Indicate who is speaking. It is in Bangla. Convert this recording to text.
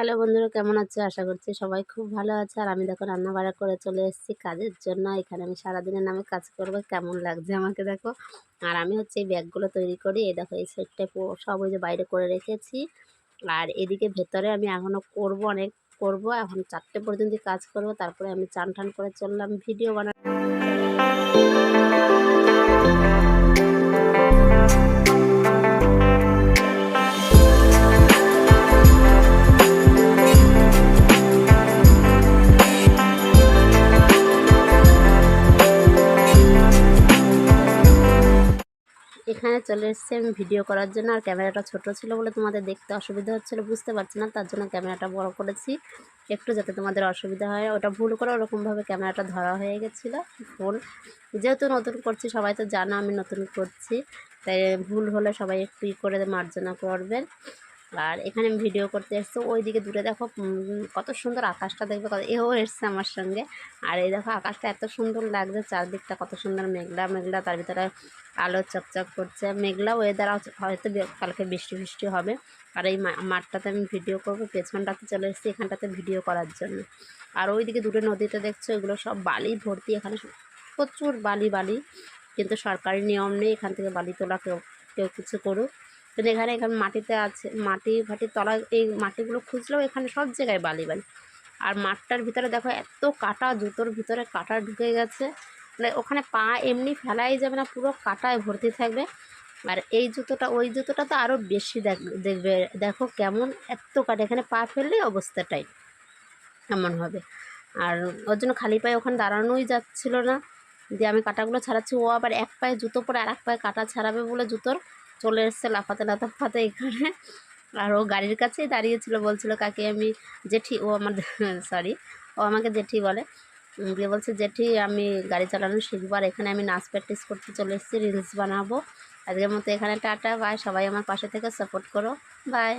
Speaker 1: হ্যালো বন্ধুরা, কেমন আছে? আশা করছি সবাই খুব ভালো আছে। আর আমি দেখো রান্না বাড়া করে চলে এসেছি কাজের জন্য। এখানে আমি সারাদিনের নামে কাজ করব, কেমন লাগছে আমাকে দেখো? আর আমি হচ্ছে এই ব্যাগগুলো তৈরি করি। এই দেখো, এই সাইডটায় সব ওই যে বাইরে করে রেখেছি। আর এদিকে ভেতরে আমি এখনও করব, অনেক করব। এখন চারটে পর্যন্ত কাজ করব, তারপরে আমি চান টান করে চললাম, ভিডিও বানা এখানে চলে এসেছি আমি ভিডিও করার জন্য। আর ক্যামেরাটা ছোট ছিল বলে তোমাদের দেখতে অসুবিধা হচ্ছিল, বুঝতে পারছি না, তার জন্য ক্যামেরাটা বড় করেছি। একটু যাতে তোমাদের অসুবিধা হয়, ওটা ভুল করে ওরকমভাবে ক্যামেরাটা ধরা হয়ে গেছিল, ভুল। যেহেতু নতুন করছি, সবাই তো জানো আমি নতুন করছি, তাই ভুল হলে সবাই একটু করে মার্জনা করবেন। আর এখানে আমি ভিডিও করতে এসছি। ওই দিকে দূরে দেখো কত সুন্দর আকাশটা দেখবে, কত, এও এসছে আমার সঙ্গে। আর এই দেখো, আকাশটা এত সুন্দর লাগছে, চারদিকটা কত সুন্দর মেঘলা মেঘলা, তার ভিতরে আলো চকচক করছে। মেঘলা ওয়েদার হয়তো কালকে বৃষ্টি বৃষ্টি হবে। আর এই মাঠটাতে আমি ভিডিও করব, পেছনটাতে চলে এসেছি এখানটাতে ভিডিও করার জন্য। আর ওইদিকে দূরে নদীতে দেখছ, এগুলো সব বালি ভর্তি, এখানে প্রচুর বালি বালি। কিন্তু সরকারি নিয়ম নেই, এখান থেকে বালি তোলা, কেউ কেউ কিছু করুক। কিন্তু এখানে এখানে মাটিতে আছে, মাটি ফাটির তলা, এই মাটিগুলো খুঁজলেও এখানে সব জায়গায় বালি বালি। আর মাঠটার ভিতরে দেখো এত কাটা, জুতোর ভিতরে কাটা ঢুকে গেছে। মানে ওখানে পা এমনি ফেলাই যাবে না, পুরো কাটায় ভর্তি থাকবে। আর এই জুতোটা, ওই জুতোটা তো আরও বেশি দেখ- দেখবে। দেখো কেমন এত কাটা, এখানে পা ফেললেই অবস্থাটাই এমন হবে। আর ওর জন্য খালি পায়ে ওখানে দাঁড়ানোই যাচ্ছিল না। দিয়ে আমি কাটাগুলো ছাড়াচ্ছি, ও আবার এক পায়ে জুতো পরে আর এক পায়ে কাটা ছাড়াবে বলে জুতোর। চলে এসছে লাফাতে লাফাতে এখানে। আর ও গাড়ির কাছেই দাঁড়িয়েছিল, বলছিল, কাকে, আমি জেঠি, ও আমার সরি ও আমাকে জেঠি বলে। গিয়ে বলছে, জেঠি, আমি গাড়ি চালানো শিখব, আর এখানে আমি নাচ প্র্যাকটিস করতে চলে এসেছি রিলস বানাবো। আজকের মতো এখানে টাটা বাই সবাই আমার পাশে থেকে সাপোর্ট করো বাই